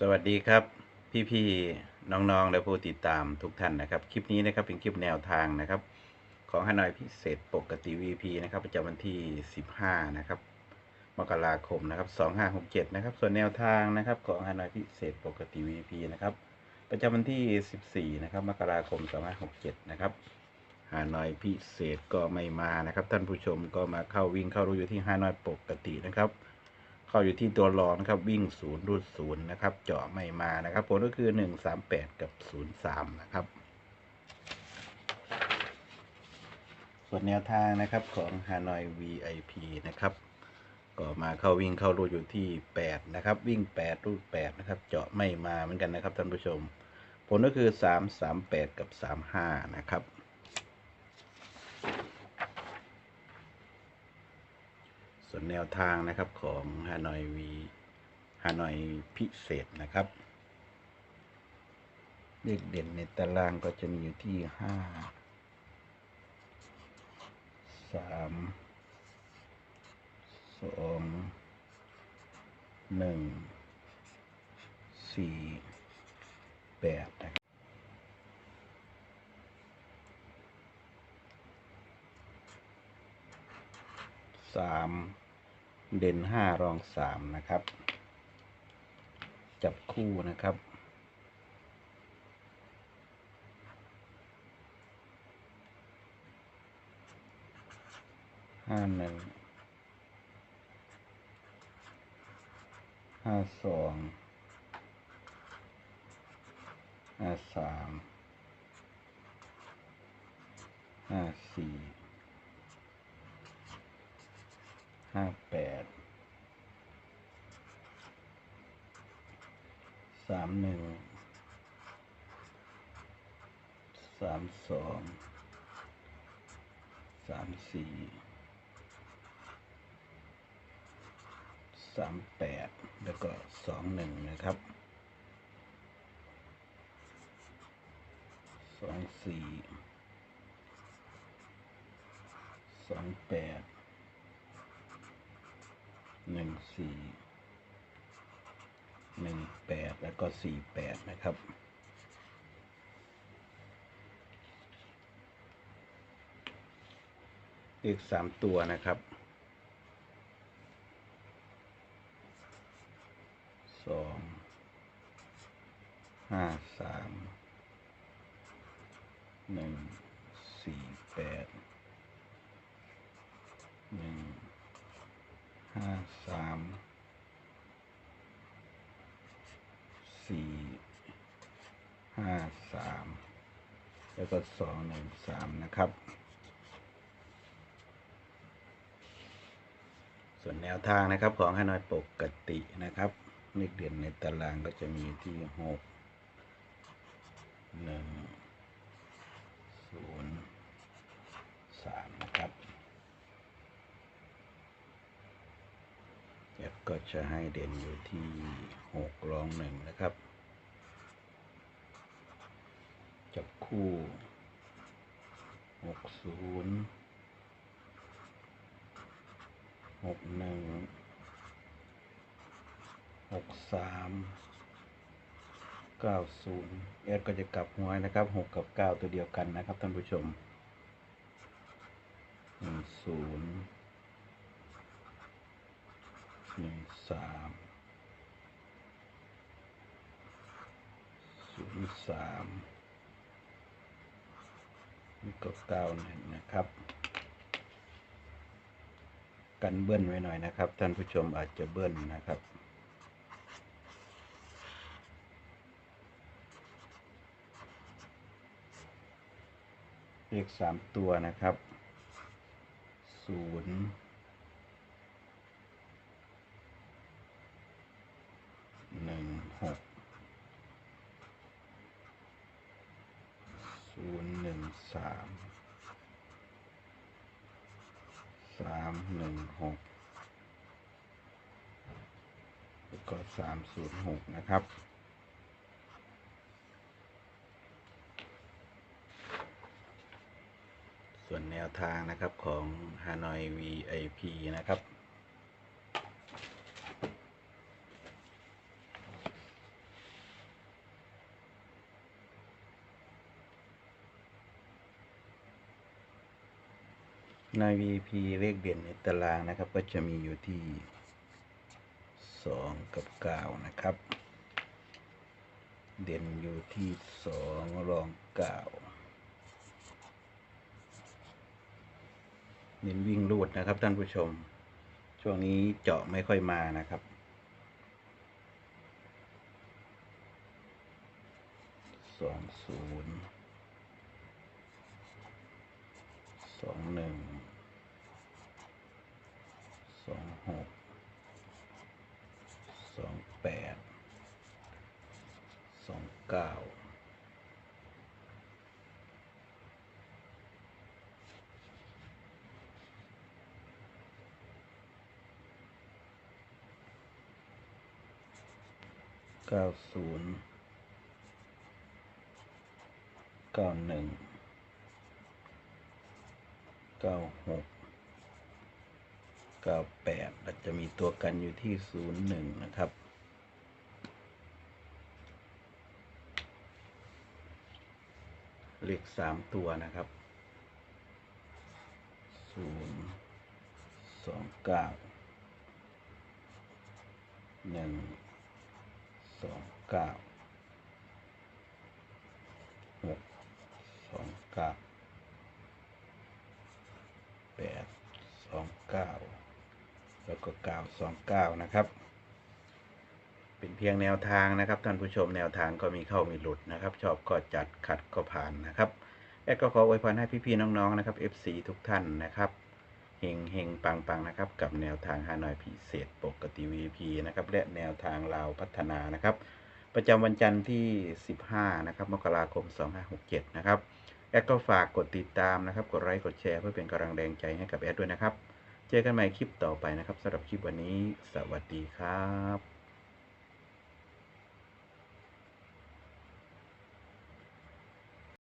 สวัสดีครับพี่ๆน้องๆและผู้ติดตามทุกท่านนะครับ คลิปนี้นะครับเป็นคลิปแนวทางนะครับ ของฮานอยพิเศษปกติ VP นะครับประจำวันที่ 15 นะครับมกราคมนะครับ 2567 นะครับ ส่วนแนวทางนะครับของฮานอยพิเศษปกติ VP นะครับประจำวันที่ 14 นะครับมกราคม 2567 นะครับฮานอยพิเศษก็ไม่มานะครับ ท่านผู้ชมก็มาเข้าวิ่งเข้ารู้อยู่ที่ฮานอยปกตินะครับ เข้าอยู่ที่ตัวรองนะครับ วิ่งศูนย์รูดศูนย์นะครับ เจาะไม่มานะครับผลก็คือหนึ่งสามแปดกับศูนย์สามนะครับ ส่วนแนวทางนะครับของ Hanoi VIP นะครับ ก็มาเข้าวิ่งเข้ารูดอยู่ที่แปดนะครับ วิ่งแปดรูดแปดนะครับ เจาะไม่มาเหมือนกันนะครับท่านผู้ชม ผลก็คือสามสามแปดกับสามห้านะครับ ส่วนแนวทางนะครับของฮานอยวีฮานอยพิเศษนะครับเลขเด่นในตารางก็จะมีอยู่ที่ห้าสามสองหนึ่งสี่แปดนะครับสาม เด่นห้ารองสามนะครับ จับคู่นะครับ ห้าหนึ่ง ห้าสอง ห้าสาม ห้าสี่ ห้าแปดสามหนึ่งสามสองสามสี่สามแปดแล้วก็สองหนึ่งนะครับสองสี่สองแปด หนึ่งสี่หนึ่งแปดแล้วก็สี่แปดนะครับเลขสามตัวนะครับสองห้าสามหนึ่ง สี่แปด หนึ่ง ห้าสาม สี่ห้าสามแล้วก็สองหนึ่งสามนะครับ ส่วนแนวทางนะครับของฮานอยปกตินะครับเลขเด่นในตารางก็จะมีที่หกหนึ่งศูนย์สามนะครับแอป ก็จะให้เด่นอยู่ที่หกรองหนึ่งนะครับ จับคู่หกศูนย์หกหนึ่งหกสามเก้าศูนย์แอดก็จะกลับหัวนะครับหกกับเก้าตัวเดียวกันนะครับท่านผู้ชมหนึ่งศูนย์ หนึ่งสามศูนย์สามนี่ก็เก้าหนึ่งนะครับ กันเบิ้ลไว้หน่อยนะครับ ท่านผู้ชมอาจจะเบิ้ลนะครับเลขสามตัวนะครับศูนย์หนึ่งหก ศูนย์หนึ่งสามสามหนึ่งหกแล้วก็สามศูนย์หกนะครับส่วนแนวทางนะครับของ Hanoi VIP นะครับ ใน VP เลขเด่นในตารางนะครับ ก็จะมีอยู่ที่สองกับเก้านะครับ เด่นอยู่ที่สองรองเก้าเน้นวิ่งรูดนะครับท่านผู้ชม ช่วงนี้เจาะไม่ค่อยมานะครับ สองศูนย์สองหนึ่ง สองหกสองแปดสองเก้าเก้าศูนย์เก้าหนึ่งเก้าหก เก้าแปดเราจะมีตัวกันอยู่ที่ศูนย์หนึ่งนะครับ เลขสามตัวนะครับศูนย์สองเก้าหนึ่งสองเก้าหกสองเก้าแปดสองเก้า แล้วก็เก้าสองเก้านะครับ เป็นเพียงแนวทางนะครับท่านผู้ชมแนวทางก็มีเข้ามีหลุดนะครับ ชอบก็จัดขัดก็ผ่านนะครับแอดก็ขออวยพรให้พี่ๆน้องๆนะครับ FC ทุกท่านนะครับเฮงเฮงปังปังนะครับ กับแนวทางฮานอยพิเศษปกติ VP นะครับและแนวทางลาวพัฒนานะครับ ประจำวันจันทร์ที่ 15 นะครับมกราคม 2567 นะครับแอดก็ฝากกดติดตามนะครับ กดไลค์กดแชร์เพื่อเป็นกำลังแรงใจให้กับแอดด้วยนะครับ เจอกันใหม่คลิปต่อไปนะครับสำหรับคลิปวันนี้ สวัสดีครับ